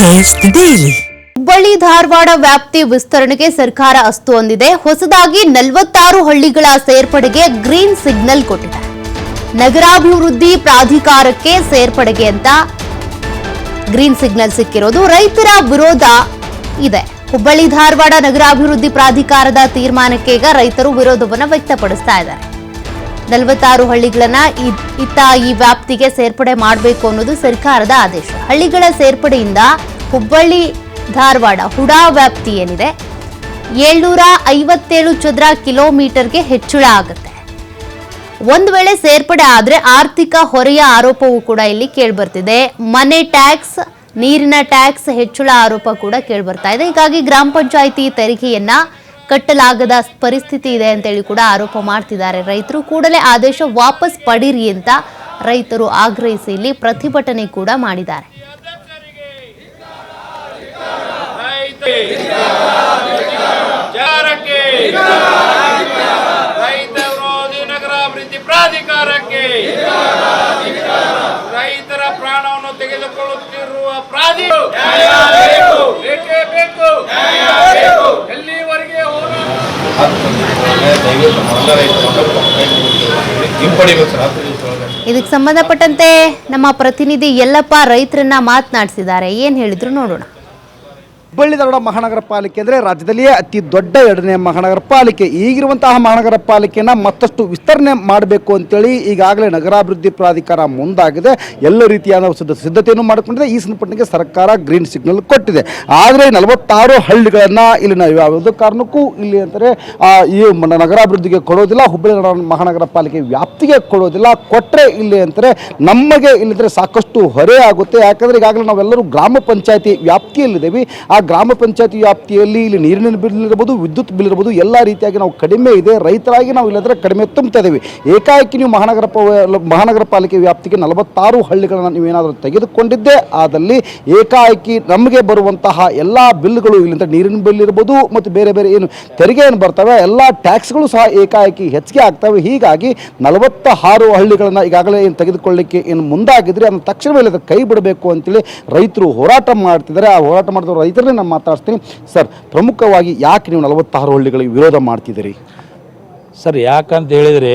Taste daily. Hubballi Dharwad ವ್ಯಾಪ್ತಿ ವಿಸ್ತರಣೆಗೆ ಸರ್ಕಾರ ಅಸ್ತು ಹೊಂದಿದೆ ಹೊಸದಾಗಿ ನಲವತ್ತಾರು ಹಳ್ಳಿಗಳ ಸೇರ್ಪಡೆಗೆ ಗ್ರೀನ್ ಸಿಗ್ನಲ್ ಕೊಟ್ಟಿದೆ. ನಗರಾಭಿವೃದ್ಧಿ ಪ್ರಾಧಿಕಾರಕ್ಕೆ ಸೇರ್ಪಡೆಗೆ ಅಂತ ಗ್ರೀನ್ ಸಿಗ್ನಲ್ ಸಿಕ್ಕಿರೋದು ರೈತರ ವಿರೋಧ ಇದೆ. ಹುಬ್ಬಳ್ಳಿ ಧಾರವಾಡ ನಗರಾಭಿವೃದ್ಧಿ ಪ್ರಾಧಿಕಾರದ ತೀರ್ಮಾನಕ್ಕೆ ಈಗ ರೈತರು ವಿರೋಧವನ್ನು ವ್ಯಕ್ತಪಡಿಸ್ತಾ ಇದ್ದಾರೆ. ನಲವತ್ತಾರು ಹಳ್ಳಿಗಳನ್ನ ಇತ್ತ ಈ ವ್ಯಾಪ್ತಿಗೆ ಸೇರ್ಪಡೆ ಮಾಡಬೇಕು ಅನ್ನೋದು ಸರ್ಕಾರದ ಆದೇಶ. ಹಳ್ಳಿಗಳ ಸೇರ್ಪಡೆಯಿಂದ ಹುಬ್ಬಳ್ಳಿ, ಧಾರವಾಡ, ಹುಡಾ ವ್ಯಾಪ್ತಿ ಏನಿದೆ, ಏಳ್ನೂರ ಐವತ್ತೇಳು ಚದರ ಕಿಲೋಮೀಟರ್ಗೆ ಹೆಚ್ಚಳ ಆಗುತ್ತೆ. ಒಂದು ವೇಳೆ ಸೇರ್ಪಡೆ ಆದರೆ ಆರ್ಥಿಕ ಹೊರೆಯ ಆರೋಪವೂ ಕೂಡ ಇಲ್ಲಿ ಕೇಳಿಬರ್ತಿದೆ. ಮನೆ ಟ್ಯಾಕ್ಸ್, ನೀರಿನ ಟ್ಯಾಕ್ಸ್ ಹೆಚ್ಚಳ ಆರೋಪ ಕೂಡ ಕೇಳಿಬರ್ತಾ ಇದೆ. ಹೀಗಾಗಿ ಗ್ರಾಮ ಪಂಚಾಯಿತಿ ತೆರಿಗೆಯನ್ನ ಕಟ್ಟಲಾಗದ ಪರಿಸ್ಥಿತಿ ಇದೆ ಅಂತೇಳಿ ಕೂಡ ಆರೋಪ ಮಾಡ್ತಿದ್ದಾರೆ. ರೈತರು ಕೂಡಲೇ ಆದೇಶ ವಾಪಸ್ ಪಡೀರಿ ಅಂತ ರೈತರು ಆಗ್ರಹಿಸಿ ಇಲ್ಲಿ ಪ್ರತಿಭಟನೆ ಕೂಡ ಮಾಡಿದ್ದಾರೆ. ಪ್ರಾಧಿಕಾರಕ್ಕೆ, ರೈತರ ಪ್ರಾಣವನ್ನು ತೆಗೆದುಕೊಳ್ಳುತ್ತಿರುವ ಪ್ರಾಧಿ ಬೇಕೇ ಬೇಕು ಎಲ್ಲಿವರೆಗೆ ಹೋರಾಟ ಹಿಂಪಡಿಬೇಕು ಸರ್ ಹತ್ತು ದಿವಸ ಒಳಗೆ ಇದಕ್ಕೆ ಸಂಬಂಧಪಟ್ಟಂತೆ ನಮ್ಮ ಪ್ರತಿನಿಧಿ ಯಲ್ಲಪ್ಪ ರೈತರನ್ನ ಮಾತನಾಡಿಸಿದ್ದಾರೆ. ಏನ್ ಹೇಳಿದ್ರು ನೋಡೋಣ. ಹುಬ್ಬಳ್ಳಿ ಮಹಾನಗರ ಪಾಲಿಕೆ ಅಂದರೆ ರಾಜ್ಯದಲ್ಲಿಯೇ ಅತಿ ದೊಡ್ಡ ಎರಡನೇ ಮಹಾನಗರ ಪಾಲಿಕೆ. ಈಗಿರುವಂತಹ ಮಹಾನಗರ ಪಾಲಿಕೆಯನ್ನು ಮತ್ತಷ್ಟು ವಿಸ್ತರಣೆ ಮಾಡಬೇಕು ಅಂತೇಳಿ ಈಗಾಗಲೇ ನಗರಾಭಿವೃದ್ಧಿ ಪ್ರಾಧಿಕಾರ ಮುಂದಾಗಿದೆ. ಎಲ್ಲ ರೀತಿಯಾದ ಸಿದ್ಧ, ಸಿದ್ಧತೆಯನ್ನು ಮಾಡಿಕೊಂಡಿದೆ. ಈ ಸಂದರ್ಭಕ್ಕೆ ಸರ್ಕಾರ ಗ್ರೀನ್ ಸಿಗ್ನಲ್ ಕೊಟ್ಟಿದೆ. ಆದರೆ ನಲವತ್ತಾರು ಹಳ್ಳಿಗಳನ್ನು ಇಲ್ಲಿ ನಾವು ಯಾವುದೇ ಕಾರಣಕ್ಕೂ ಇಲ್ಲಿ ಅಂದರೆ ಈ ನಗರಾಭಿವೃದ್ಧಿಗೆ ಕೊಡೋದಿಲ್ಲ, ಹುಬ್ಬಳ್ಳಿ ಮಹಾನಗರ ಪಾಲಿಕೆ ವ್ಯಾಪ್ತಿಗೆ ಕೊಡೋದಿಲ್ಲ. ಕೊಟ್ಟರೆ ಇಲ್ಲಿ ಅಂತಾರೆ ನಮಗೆ ಇಲ್ಲಿದ್ರೆ ಸಾಕಷ್ಟು ಹೊರೆ ಆಗುತ್ತೆ. ಯಾಕಂದರೆ ಈಗಾಗಲೇ ನಾವೆಲ್ಲರೂ ಗ್ರಾಮ ಪಂಚಾಯತಿ ವ್ಯಾಪ್ತಿಯಲ್ಲಿದ್ದೇವೆ. ಗ್ರಾಮ ಪಂಚಾಯತಿ ವ್ಯಾಪ್ತಿಯಲ್ಲಿ ಇಲ್ಲಿ ನೀರಿನ ಬಿಲ್ ಇರ್ಬೋದು ವಿದ್ಯುತ್ ಬಿಲ್ ಇರ್ಬೋದು ಎಲ್ಲ ರೀತಿಯಾಗಿ ನಾವು ಕಡಿಮೆ ಇದೆ. ರೈತರಾಗಿ ನಾವು ಇಲ್ಲದ್ರೆ ಕಡಿಮೆ ತುಂಬ್ತಾ ಇದ್ದೀವಿ ಏಕಾಏಕಿ ನೀವು ಮಹಾನಗರ ಮಹಾನಗರ ಪಾಲಿಕೆ ವ್ಯಾಪ್ತಿಗೆ ನಲವತ್ತಾರು ಹಳ್ಳಿಗಳನ್ನು ನೀವೇನಾದರೂ ತೆಗೆದುಕೊಂಡಿದ್ದೆ, ಆದಲ್ಲಿ ಏಕಾಏಕಿ ನಮಗೆ ಬರುವಂತಹ ಎಲ್ಲ ಬಿಲ್ಗಳು ಇಲ್ಲಿಂದ ನೀರಿನ ಬಿಲ್ ಇರ್ಬೋದು ಮತ್ತು ಬೇರೆ ಬೇರೆ ಏನು ತೆರಿಗೆ ಏನು ಬರ್ತವೆ, ಎಲ್ಲ ಟ್ಯಾಕ್ಸ್ಗಳು ಸಹ ಏಕಾಏಕಿ ಹೆಚ್ಚಿಗೆ ಆಗ್ತವೆ. ಹೀಗಾಗಿ ನಲವತ್ತ ಆರು ಹಳ್ಳಿಗಳನ್ನು ಈಗಾಗಲೇ ಏನು ತೆಗೆದುಕೊಳ್ಳಿಕ್ಕೆ ಏನು ಮುಂದಾಗಿದ್ರೆ ಅದನ್ನು ತಕ್ಷಣವೇ ಕೈ ಬಿಡಬೇಕು ಅಂತೇಳಿ ರೈತರು ಹೋರಾಟ ಮಾಡ್ತಿದ್ದಾರೆ. ಆ ಹೋರಾಟ ಮಾಡಿದ ರೈತರನ್ನೇ ನಾನು ಮಾತಾಡ್ತೀನಿ ಸರ್, ಪ್ರಮುಖವಾಗಿ ಯಾಕೆ ನೀವು ನಲವತ್ತಾರು ಹಳ್ಳಿಗಳಿಗೆ ವಿರೋಧ ಮಾಡ್ತಿದ್ದೀರಿ? ಸರ್, ಯಾಕಂತ ಹೇಳಿದರೆ,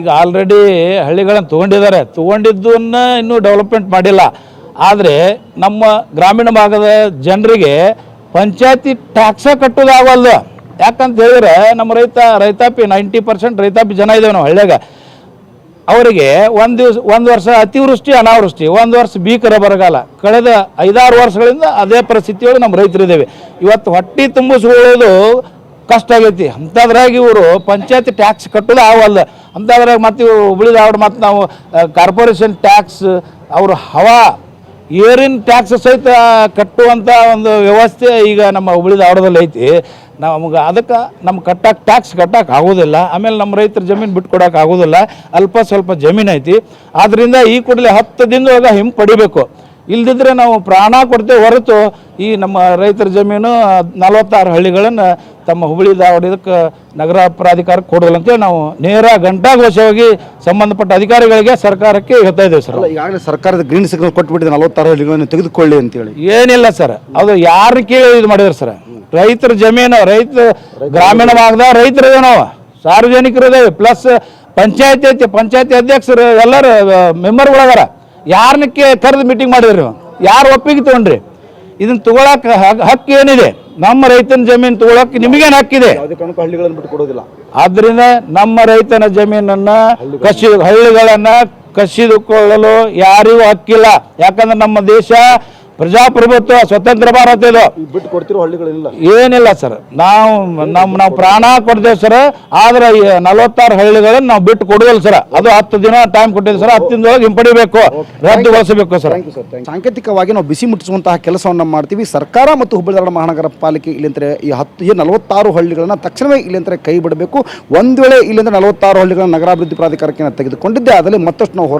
ಈಗ ಆಲ್ರೆಡಿ ಹಳ್ಳಿಗಳನ್ನು ತೊಗೊಂಡಿದ್ದಾರೆ. ತೊಗೊಂಡಿದ್ದನ್ನು ಇನ್ನೂ ಡೆವಲಪ್ಮೆಂಟ್ ಮಾಡಿಲ್ಲ. ಆದರೆ ನಮ್ಮ ಗ್ರಾಮೀಣ ಭಾಗದ ಜನರಿಗೆ ಪಂಚಾಯತಿ ಟ್ಯಾಕ್ಸ ಕಟ್ಟೋದಾಗಲ್ಲ ಯಾಕಂತ ಹೇಳಿದ್ರೆ, ನಮ್ಮ ರೈತ, ರೈತಾಪಿ ನೈಂಟಿ ಪರ್ಸೆಂಟ್ ರೈತಾಪಿ ಜನ ಇದ್ದೇವೆ ನಾವು ಹಳ್ಳಿಯಾಗ. ಅವರಿಗೆ ಒಂದು ದಿವಸ, ಒಂದು ವರ್ಷ ಅತಿವೃಷ್ಟಿ, ಅನಾವೃಷ್ಟಿ, ಒಂದು ವರ್ಷ ಭೀಕರ ಬರಗಾಲ. ಕಳೆದ ಐದಾರು ವರ್ಷಗಳಿಂದ ಅದೇ ಪರಿಸ್ಥಿತಿಯೊಳಗೆ ನಮ್ಮ ರೈತರಿದ್ದೇವೆ. ಇವತ್ತು ಹೊಟ್ಟೆ ತುಂಬಿಸ್ಕೊಳ್ಳೋದು ಕಷ್ಟ ಆಗೈತಿ. ಅಂಥದ್ರಾಗ ಇವರು ಪಂಚಾಯತ್ ಟ್ಯಾಕ್ಸ್ ಕಟ್ಟೋದು ಆವಲ್ಲ ಅಂಥದ್ರಾಗ ಮತ್ತು ಇವರು ಮತ್ತು ನಾವು ಕಾರ್ಪೊರೇಷನ್ ಟ್ಯಾಕ್ಸ್, ಅವ್ರ ಹವಾ ಏರಿನ ಟ್ಯಾಕ್ಸ್ ಸಹಿತ ಕಟ್ಟುವಂಥ ಒಂದು ವ್ಯವಸ್ಥೆ ಈಗ ನಮ್ಮ ಹುಬ್ಳಿ ಧಾರವಾಡದಲ್ಲಿ ಐತಿ. ನಮ್ಗೆ ಅದಕ್ಕೆ ನಮ್ಮ ಕಟ್ಟಕ್ಕೆ ಟ್ಯಾಕ್ಸ್ ಕಟ್ಟಕ್ಕೆ ಆಗೋದಿಲ್ಲ. ಆಮೇಲೆ ನಮ್ಮ ರೈತರ ಜಮೀನು ಬಿಟ್ಕೊಡಕ್ಕೆ ಆಗೋದಿಲ್ಲ. ಅಲ್ಪ ಸ್ವಲ್ಪ ಜಮೀನು ಐತಿ. ಆದ್ದರಿಂದ ಈ ಕೂಡಲೇ ಹತ್ತು ದಿನದೊಳಗೆ ಹಿಂಪಡಿಬೇಕು ಇಲ್ದಿದ್ರೆ ನಾವು ಪ್ರಾಣ ಕೊಡ್ತೇವೆ ಹೊರತು ಈ ನಮ್ಮ ರೈತರ ಜಮೀನು ನಲವತ್ತಾರು ಹಳ್ಳಿಗಳನ್ನು ತಮ್ಮ ಹುಬ್ಬಳ್ಳಿ ಧಾರವಾಡ ಇದಕ್ಕೆ ನಗರ ಪ್ರಾಧಿಕಾರಕ್ಕೆ ಕೊಡೋದಿಲ್ಲ ಅಂತೇಳಿ ನಾವು ನೇರ ಘಂಟಾಘೋಷವಾಗಿ ಸಂಬಂಧಪಟ್ಟ ಅಧಿಕಾರಿಗಳಿಗೆ ಸರ್ಕಾರಕ್ಕೆ ಹೇಳ್ತಾ ಇದ್ದೇವೆ ಸರ್. ಈಗಾಗಲೇ ಸರ್ಕಾರದ ಗ್ರೀನ್ ಸಿಗ್ನಲ್ ಕೊಟ್ಬಿಟ್ಟಿದೆ ನಲವತ್ತಾರು ಹಳ್ಳಿಗಳನ್ನು ತೆಗೆದುಕೊಳ್ಳಿ ಅಂತೇಳಿ. ಏನಿಲ್ಲ ಸರ್. ಅದು ಯಾರು ಕೇಳಿ ಇದು ಮಾಡಿದ್ರು ಸರ್. ರೈತರ ಜಮೀನು ರೈತ ಗ್ರಾಮೀಣ ಭಾಗದ ರೈತರು ನಾವು. ಸಾರ್ವಜನಿಕರು ಇದೇವೆ. ಪ್ಲಸ್ ಪಂಚಾಯತಿ ಐತಿ ಪಂಚಾಯತಿ ಅಧ್ಯಕ್ಷರು ಎಲ್ಲರ ಮೆಂಬರ್ಗಳದಾರ ಯಾರನ್ನ ಕೇ ಕರೆದು ಮೀಟಿಂಗ್ ಮಾಡಿದ್ರಿ ಯಾರು ಒಪ್ಪಿಗೆ ತಗೊಂಡ್ರಿ? ಇದನ್ನ ತಗೊಳಕ್ ಹಕ್ಕು ಏನಿದೆ? ನಮ್ಮ ರೈತನ ಜಮೀನು ತಗೊಳಕ್ ನಿಮಗೇನು ಹಕ್ಕಿದೆ ಯಾವುದೇ ಕಾರಣಕ್ಕೂ ಹಳ್ಳಿಗಳನ್ನು ಬಿಟ್ಟು ಕೊಡೋದಿಲ್ಲ. ಆದ್ರಿಂದ ನಮ್ಮ ರೈತನ ಜಮೀನನ್ನ ಕಸಿ ಹಳ್ಳಿಗಳನ್ನ ಕಸಿದುಕೊಳ್ಳಲು ಯಾರಿಗೂ ಹಕ್ಕಿಲ್ಲ. ಯಾಕಂದ್ರೆ ನಮ್ಮ ದೇಶ ಪ್ರಜಾಪ್ರಭುತ್ವ ಸ್ವತಂತ್ರ ಭಾರತ ಇದು. ಬಿಟ್ಟು ಕೊಡ್ತಿರೋ ಹಳ್ಳಿಗಳಿಲ್ಲ ಏನಿಲ್ಲ ಸರ್. ನಾವು ನಮ್ಮ ನಾವು ಪ್ರಾಣ ಕೊಡ್ತೇವೆ ಸರ್. ಆದ್ರೆ ಈ ನಲವತ್ತಾರು ಹಳ್ಳಿಗಳನ್ನ ನಾವು ಬಿಟ್ಟು ಕೊಡುವಲ್ಲ ಸರ್. ಅದು ಹತ್ತು ದಿನ ಟೈಮ್ ಕೊಟ್ಟಿದ್ದೀವಿ ಸರ್. ಹತ್ತು ದಿನದೊಳಗೆ ಹಿಂಪಡಿಬೇಕು. ರದ್ದುಗೊಳಿಸಬೇಕು ಸರ್. ಸಾಂಕೇತಿಕವಾಗಿ ನಾವು ಬಿಸಿ ಮುಟ್ಟಿಸುವಂತಹ ಕೆಲಸವನ್ನು ಮಾಡ್ತೀವಿ. ಸರ್ಕಾರ ಮತ್ತು ಹುಬ್ಬಳ್ಳಿ ಧಾರವಾಡ ಮಹಾನಗರ ಪಾಲಿಕೆ ಇಲ್ಲಿಂದ್ರೆ ಈ ಹತ್ತು ಈ ನಲವತ್ತಾರು ಹಳ್ಳಿಗಳನ್ನು ತಕ್ಷಣವೇ ಇಲ್ಲಿಂದ್ರೆ ಕೈ ಬಿಡಬೇಕು. ಒಂದು ವೇಳೆ ಇಲ್ಲಿಂದ ನಲವತ್ತಾರು ಹಳ್ಳಿಗಳನ್ನು ನಗರಾಭಿವೃದ್ಧಿ ಪ್ರಾಧಿಕಾರಕ್ಕೆ ತೆಗೆದುಕೊಂಡಿದ್ದೆ ಅದರಲ್ಲಿ ಮತ್ತಷ್ಟು ನಾವು ಹೋರಾಟ